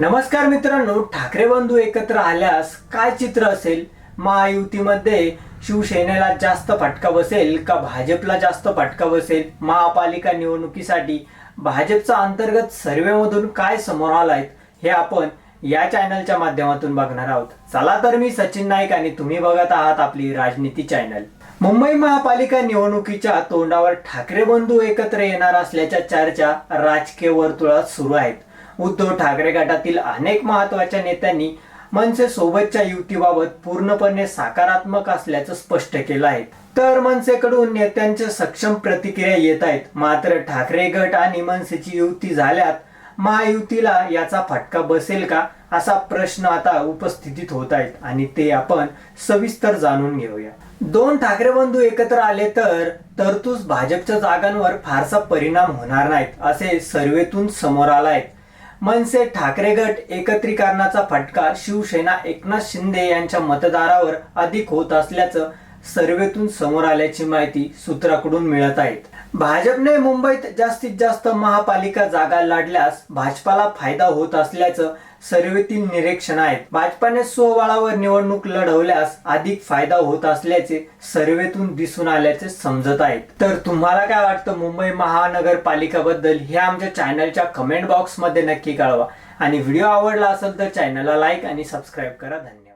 नमस्कार मित्रांनो ठाकरे बंधू एकत्र आल्यास काय चित्र असेल? महायुतीमध्ये शिवसेनेला जास्त फटका बसेल का भाजपला जास्त फटका बसेल? महापालिका निवडणुकीसाठी भाजपचा अंतर्गत सर्वेमधून काय समोर आलाय हे आपण या चॅनलच्या माध्यमातून बघणार आहोत. चला तर मी सचिन नाईक आणि तुम्ही बघत आहात आपली राजनीती चॅनल. मुंबई महापालिका निवडणुकीच्या तोंडावर ठाकरे बंधू एकत्र येणार असल्याच्या चर्चा राजकीय वर्तुळात सुरू आहेत. उद्धव ठाकरे गटातील अनेक महत्त्वाच्या नेत्यांनी मनसे सोबतच्या युतीबाबत पूर्णपणे सकारात्मक असल्याचं स्पष्ट केलं आहे. तर मनसेकडून नेत्यांच्या सक्षम प्रतिक्रिया येत आहेत. मात्र ठाकरे गट आणि मनसेची युती झाल्यात महायुतीला याचा फटका बसेल का असा प्रश्न आता उपस्थितीत होत आहेत आणि ते आपण सविस्तर जाणून घेऊया. दोन ठाकरे बंधू एकत्र आले तर तरतूज भाजपच्या जागांवर फारसा परिणाम होणार नाहीत असे सर्वेतून समोर आला आहे. मनसे ठाकरे गट एकत्रीकरणाचा फटका शिवसेना एकनाथ शिंदे यांच्या मतदारावर अधिक होत असल्याचं सर्वेतून समोर आल्याची माहिती सूत्राकडून मिळत आहेत भाजपने मुंबईत जास्तीत जास्त महापालिका जागा लाडल्यास भाजपाला फायदा होत असल्याचं सर्वेतील निरीक्षण आहेत. भाजपाने स्वबळावर निवडणूक लढवल्यास अधिक फायदा होत असल्याचे सर्वेतून दिसून आल्याचे समजत आहेत. तर तुम्हाला काय वाटतं? मुंबई महानगरपालिकाबद्दल हे आमच्या चॅनलच्या कमेंट बॉक्समध्ये नक्की कळवा. आणि व्हिडिओ आवडला असेल तर चॅनलला लाईक आणि सबस्क्राईब करा. धन्यवाद.